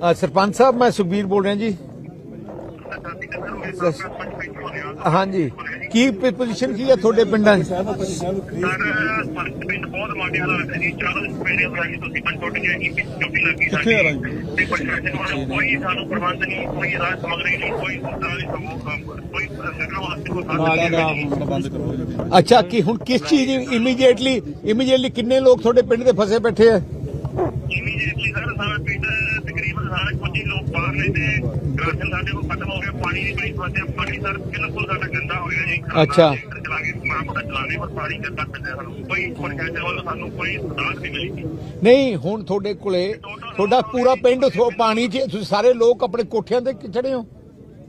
ਅ, ਸਰਪੰਚ ਸਾਹਿਬ ਮੈਂ ਸੁਖਬੀਰ ਬੋਲ ਰਿਹਾ ਜੀ। ਹਾਂਜੀ। ਕੀ ਪੋਜੀਸ਼ਨ ਕੀ ਹੈ ਤੁਹਾਡੇ ਪਿੰਡਾਂ 'ਚ ਸਰ ਪਿੰਡ ਬਹੁਤ ਮਾੜੇ ਹਾਲਾਤ ਹੈ ਜੀ। ਚਾਰ ਸਵੇਰੇ ਹੋ ਗਈ ਤੁਸੀਂ ਪੰਜ ਟੁੱਟ ਗਏ ਕਿ ਚੁੱਕੀ ਲੱਗੀ ਕਿੱਥੇ ਆ ਰਾਜ? ਤੇ ਪ੍ਰਸ਼ਾਸਨ ਵੱਲੋਂ ਕੋਈ ਸਾਨੂੰ ਪ੍ਰਬੰਧ ਨਹੀਂ ਕੋਈ ਰਾਜ ਸਮਗਰੀ ਨਹੀਂ ਕੋਈ ਤਰ੍ਹਾਂ ਦੀ ਸਮੂਹ ਕੋਈ ਸਰਕਾਰ ਵਾਸਤੇ ਕੋਈ ਸਾਧਨ ਨਾਲਾ ਦਾ ਨਹੀਂ। ਹੁਣ ਬੰਦ ਕਰੋ। ਜੀ ਅੱਛਾ ਕੀ ਹੁਣ ਕਿਸ ਚੀਜ਼ ਇਮੀਡੀਏਟਲੀ ਇਮੀਡੀਏਟਲੀ ਕਿੰਨੇ ਲੋਕ ਤੁਹਾਡੇ ਪਿੰਡ ਦੇ ਫਸੇ ਬੈਠੇ ਆ? ਇਮੀਡੀਏਟਲੀ ਸਰ ਸਾਰਾ ਪਿੰਡ ਤਕਰੀਬਨ ਸਾਰੇ ਕੁਝ ਹੀ ਲੋਕ ਬਾਹਰ ਨੇ ਤੇ ਰਾਸ਼ਨ ਸਾਡੇ ਕੋਲ ਖਤਮ ਹੋ ਗਿਆ ਪਾਣੀ ਦੀ ਬੜੀ ਸਮੱਸਿਆ ਪਾਣੀ ਸਰ ਬਿਲਕੁਲ ਸਾਡਾ ਗੰਦਾ ਹੋ ਗਿਆ ਜੀ। ਅੱਛਾ। ਚਲਾ ਕੇ ਮਾਂ ਮੋਟਾ ਚਲਾਣੇ ਪਰ ਪਾਣੀ ਗੰਦਾ ਪੈਂਦਾ ਸਾਨੂੰ। ਕੋਈ ਪ੍ਰਸ਼ਾਸਨ ਵੱਲੋਂ ਸਾਨੂੰ ਕੋਈ ਸੁਧਾਰ ਨਹੀਂ ਮਿਲੀ ਨਹੀਂ ਹੁਣ ਤੁਹਾਡੇ ਕੋਲੇ ਤੁਹਾਡਾ ਪੂਰਾ ਪਿੰਡ ਪਾਣੀ 'ਚ ਤੁਸੀਂ ਸਾਰੇ ਲੋਕ ਆਪਣੇ ਕੋਠਿਆਂ ਤੇ ਚੜੇ ਹੋ?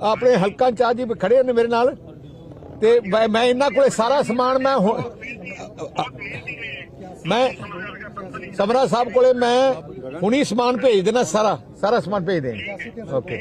ਆਪਣੇ ਹਲਕਾ ਚਾਹ ਜੀ ਖੜੇ ਨੇ ਮੇਰੇ ਨਾਲ ਤੇ ਮੈਂ ਮੈਂ ਇਹਨਾਂ ਕੋਲੇ ਸਾਰਾ ਸਮਾਨ ਮੈਂ ਹੁਣ- ਮੈਂ ਸਮਰਾ ਸਾਹਿਬ ਕੋਲੇ ਮੈਂ ਹੁਣੀ ਸਮਾਨ ਭੇਜ ਦੇਣਾ, ਸਾਰਾ ਸਾਰਾ ਸਮਾਨ ਭੇਜ ਦੇ ਓਕੇ।